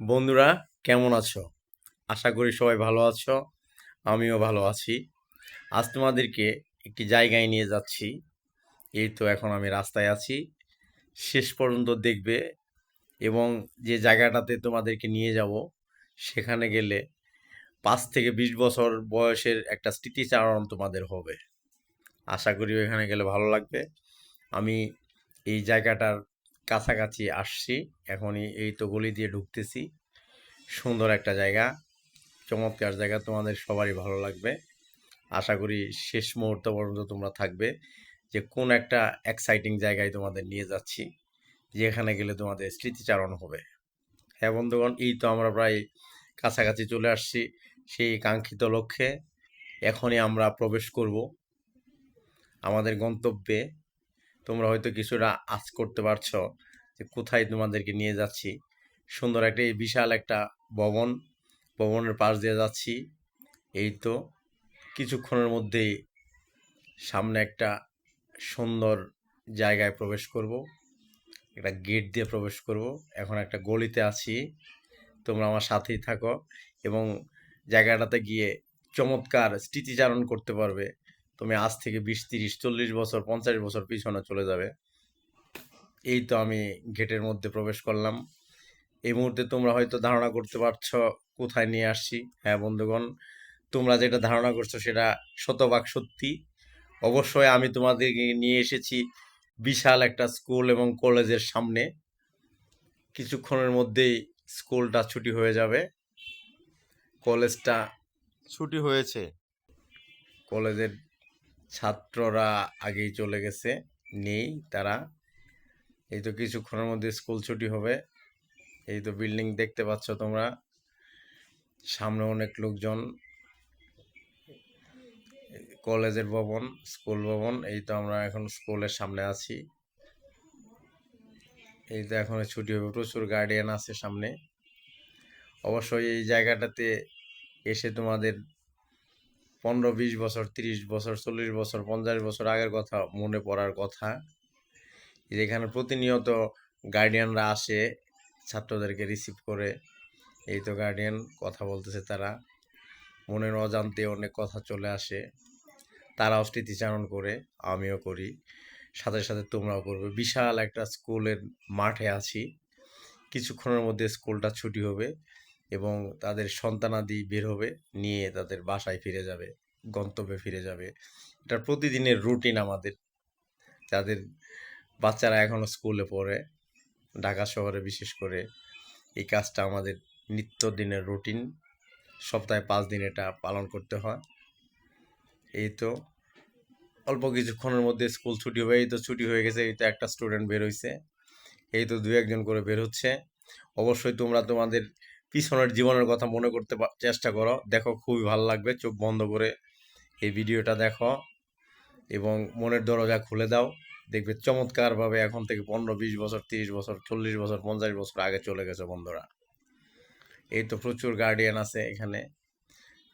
বন্ধুরা, কেমন আছো? আশা করি সবাই ভালো আছো, আমিও ভালো আছি। আজ তোমাদেরকে একটি জায়গায় নিয়ে যাচ্ছি। এই তো এখন আমি রাস্তায় আছি। শেষ পর্যন্ত দেখবে এবং যে জায়গাটাতে তোমাদেরকে নিয়ে যাব, সেখানে গেলে পাঁচ থেকে বিশ বছর বয়সের একটা স্মৃতিচারণ তোমাদের হবে। আশা করি ওইখানে গেলে ভালো লাগবে। আমি এই জায়গাটার কাছাকাছি আসছি। এখনই এই তো গলি দিয়ে ঢুকতেছি। সুন্দর একটা জায়গা, চমৎকার জায়গা, তোমাদের সবারই ভালো লাগবে। আশা করি শেষ মুহূর্ত পর্যন্ত তোমরা থাকবে। যে কোন একটা এক্সাইটিং জায়গায় তোমাদের নিয়ে যাচ্ছি, যেখানে গেলে তোমাদের স্মৃতিচারণ হবে। হ্যাঁ বন্ধুগণ, এই তো আমরা প্রায় কাছাকাছি চলে আসছি সেই কাঙ্ক্ষিত লক্ষ্যে। এখনই আমরা প্রবেশ করব আমাদের গন্তব্যে। তোমরা হয়তো কিছুটা আজ করতে পারছ যে কোথায় তোমাদেরকে নিয়ে যাচ্ছি। সুন্দর একটা, এই বিশাল একটা ভবন, ভবনের পাশ দিয়ে যাচ্ছি। এই তো কিছুক্ষণের মধ্যেই সামনে একটা সুন্দর জায়গায় প্রবেশ করব। একটা গেট দিয়ে প্রবেশ করব। এখন একটা গলিতে আছি। তোমরা আমার সাথেই থাকো এবং জায়গাটাতে গিয়ে চমৎকার স্মৃতিচারণ করতে পারবে। তুমি আজ থেকে বিশ তিরিশ চল্লিশ বছর পঞ্চাশ বছর পিছনে চলে যাবে। এই তো আমি গেটের মধ্যে প্রবেশ করলাম। এই মুহূর্তে তোমরা হয়তো ধারণা করতে পারছ কোথায় নিয়ে আসছি? হ্যাঁ বন্ধুগণ তোমরা যেটা ধারণা করছ সেটা শতভাগ সত্যি। অবশ্যই আমি তোমাদেরকে নিয়ে এসেছি বিশাল একটা স্কুল এবং কলেজের সামনে। কিছুক্ষণের মধ্যেই স্কুলটা ছুটি হয়ে যাবে। কলেজটা ছুটি হয়েছে। কলেজের ছাত্ররা আগেই চলে গেছে, নেই তারা। এই তো কিছুক্ষণের মধ্যে স্কুল ছুটি হবে। এই তো বিল্ডিং দেখতে পাচ্ছ তোমরা। সামনে অনেক লোকজন। কলেজের ভবন, স্কুল ভবন, এই তো আমরা এখন স্কুলের সামনে আছি। এই তো এখন ছুটি হবে, প্রচুর গার্ডিয়ান আছে সামনে। অবশ্যই এই জায়গাটাতে এসে তোমাদের পনেরো, বিশ বছর, তিরিশ বছর, চল্লিশ বছর, পঞ্চাশ বছর আগের কথা মনে পড়ার কথা। যেখানে প্রতিনিয়ত গার্ডিয়ানরা আসে, ছাত্রদেরকে রিসিভ করে। এই তো গার্ডিয়ান কথা বলতেছে তারা। মনের অজান্তে অনেক কথা চলে আসে। তারাও স্মৃতিচারণ করে, আমিও করি। সাথে সাথে তোমরাও করবে। বিশাল একটা স্কুলের মাঠে আছি। কিছুক্ষণের মধ্যে স্কুলটা ছুটি হবে। এবং তাদের সন্তানাদি বের হবে, নিয়ে তাদের বাসায় ফিরে যাবে, গন্তব্যে ফিরে যাবে। এটা প্রতিদিনের রুটিন আমাদের। যাদের বাচ্চারা এখনও স্কুলে পড়ে, ঢাকা শহরে বিশেষ করে, এই কাজটা আমাদের নিত্যদিনের রুটিন। সপ্তাহে পাঁচ দিন এটা পালন করতে হয়। এই তো, অল্প কিছুক্ষণের মধ্যে স্কুল ছুটি হয়ে এই তো ছুটি হয়ে গেছে, এই তো একটা স্টুডেন্ট বের হয়েছে এই তো দু একজন করে বের হচ্ছে। অবশ্যই তোমরা তোমাদের পিছনের জীবনের কথা মনে করতে চেষ্টা করো। দেখো, খুবই ভালো লাগবে। চোখ বন্ধ করে এই ভিডিওটা দেখো এবং মনের দরজা খুলে দাও। দেখবে চমৎকারভাবে এখন থেকে পনেরো, বিশ বছর, তিরিশ বছর, চল্লিশ বছর, পঞ্চাশ বছর আগে চলে গেছে বন্ধুরা। এই তো প্রচুর গার্ডিয়ান আছে এখানে।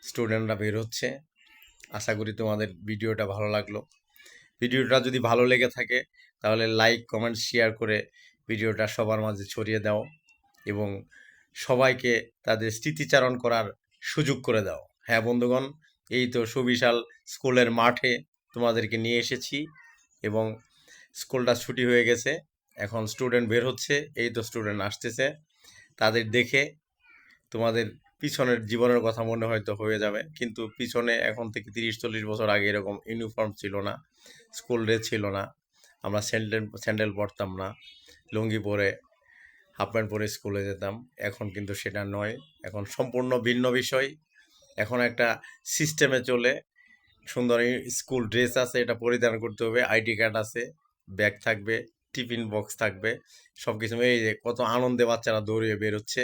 স্টুডেন্টরা বের হচ্ছে। আশা করি তোমাদের ভিডিওটা ভালো লাগল। ভিডিওটা যদি ভালো লেগে থাকে, তাহলে লাইক কমেন্ট শেয়ার করে ভিডিওটা সবার মাঝে ছড়িয়ে দাও এবং সবাইকে তাদের স্মৃতিচারণ করার সুযোগ করে দাও। হ্যাঁ বন্ধুগণ, এই তো সুবিশাল স্কুলের মাঠে তোমাদেরকে নিয়ে এসেছি এবং স্কুলটা ছুটি হয়ে গেছে। এখন স্টুডেন্ট বের হচ্ছে, এই তো স্টুডেন্ট আসতেছে। তাদের দেখে তোমাদের পিছনের জীবনের কথা মনে হয়তো হয়ে যাবে, কিন্তু পিছনে এখন থেকে তিরিশ, চল্লিশ বছর আগে এরকম ইউনিফর্ম ছিল না স্কুল ড্রেস ছিল না। আমরা স্যান্ডেল স্যান্ডেল পরতাম না, লুঙ্গি পরে হাফ প্যান্ট পরে স্কুলে যেতাম। এখন কিন্তু সেটা নয়। এখন সম্পূর্ণ ভিন্ন বিষয়। এখন একটা সিস্টেমে চলে। সুন্দর স্কুল ড্রেস আছে, এটা পরিধান করতে হবে। আইডি কার্ড আছে, ব্যাগ থাকবে, টিফিন বক্স থাকবে। সব কিছু এই যে কত আনন্দে বাচ্চারা দৌড়িয়ে বেরোচ্ছে।